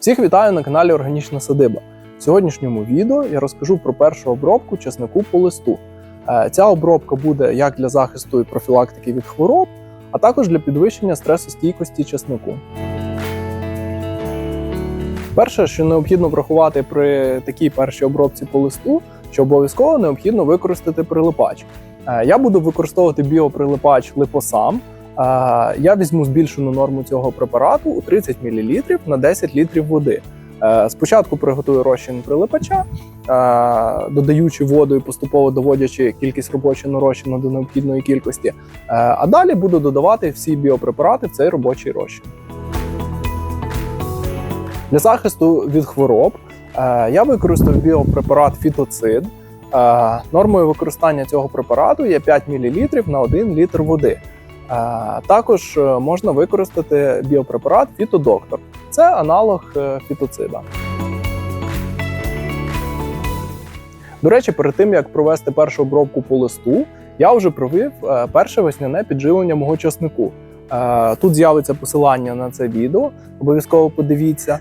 Всіх вітаю на каналі Органічна Садиба. В сьогоднішньому відео я розкажу про першу обробку чеснику по листу. Е, Ця обробка буде як для захисту і профілактики від хвороб, а також для підвищення стресостійкості чеснику. Перше, що необхідно врахувати при такій першій обробці по листу, що обов'язково необхідно використати прилипач. Е, Я буду використовувати біоприлипач липосам. Я візьму збільшену норму цього препарату у 30 мл на 10 літрів води. Е, Спочатку приготую розчин прилипача, е, додаючи воду і поступово доводячи кількість робочого розчину до необхідної кількості. Е, А далі буду додавати всі біопрепарати в цей робочий розчин. Для захисту від хвороб я використав біопрепарат фітоцид. Нормою використання цього препарату є 5 мл на 1 літр води. Е, Також е, можна використати біопрепарат Фітодоктор. Це аналог е, фітоцида. До речі, перед тим як провести першу обробку по листу, я вже провів перше весняне підживлення мого часнику. Е, Тут з'явиться посилання на це відео, обов'язково подивіться. Е,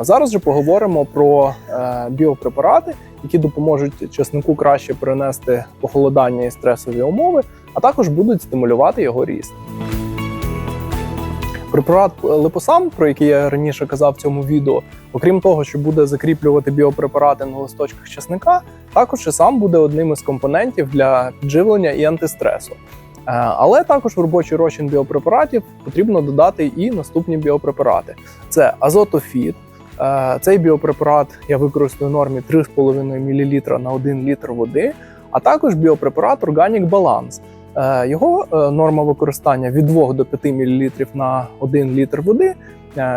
Зараз же поговоримо про е, біопрепарати, які допоможуть часнику краще перенести похолодання і стресові умови, а також будуть стимулювати його ріст. Препарат липосам, про який я раніше казав в цьому відео, окрім того, що буде закріплювати біопрепарати на листочках часника, також і сам буде одним із компонентів для підживлення і антистресу. Е, Але також в робочий розчин біопрепаратів потрібно додати і наступні біопрепарати: це азотофіт. Е, Цей біопрепарат я використаю в нормі 3,5 мл на 1 літр води, а також біопрепарат Organic Balance. Е, Його норма використання від 2 до 5 мл на 1 літр води.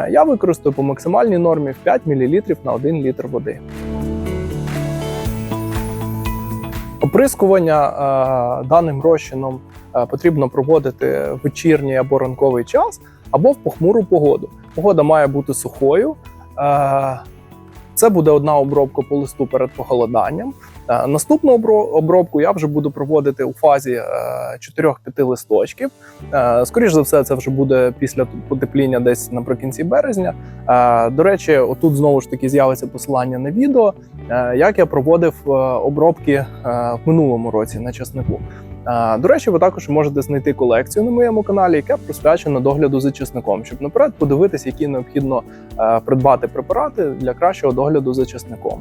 Я використаю по максимальній нормі в 5 мл на 1 літр води. Оприскування даним розчином потрібно проводити вечірній або ранковий час, або в похмуру погоду. Погода має бути сухою. Е, Це буде одна обробка по листу перед похолоданням. Е, Наступну обробку я вже буду проводити у фазі е, 4-5 листочків. Е, Скоріш за все, це вже буде після потепління десь наприкінці березня. Е, До речі, отут знову ж таки з'явиться посилання на відео, е, як я проводив е, обробки е, в минулому році на часнику. До речі, ви також можете знайти колекцію на моєму каналі, яка присвячена догляду за часником, щоб наперед подивитися, які необхідно е, придбати препарати для кращого догляду за часником.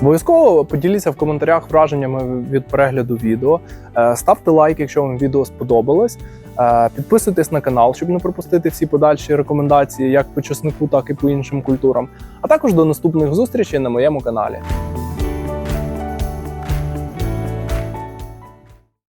Обов'язково поділіться в коментарях враженнями від перегляду відео. Е, Ставте лайк, якщо вам відео сподобалось. Е, Підписуйтесь на канал, щоб не пропустити всі подальші рекомендації як по часнику, так і по іншим культурам. А також до наступних зустрічей на моєму каналі.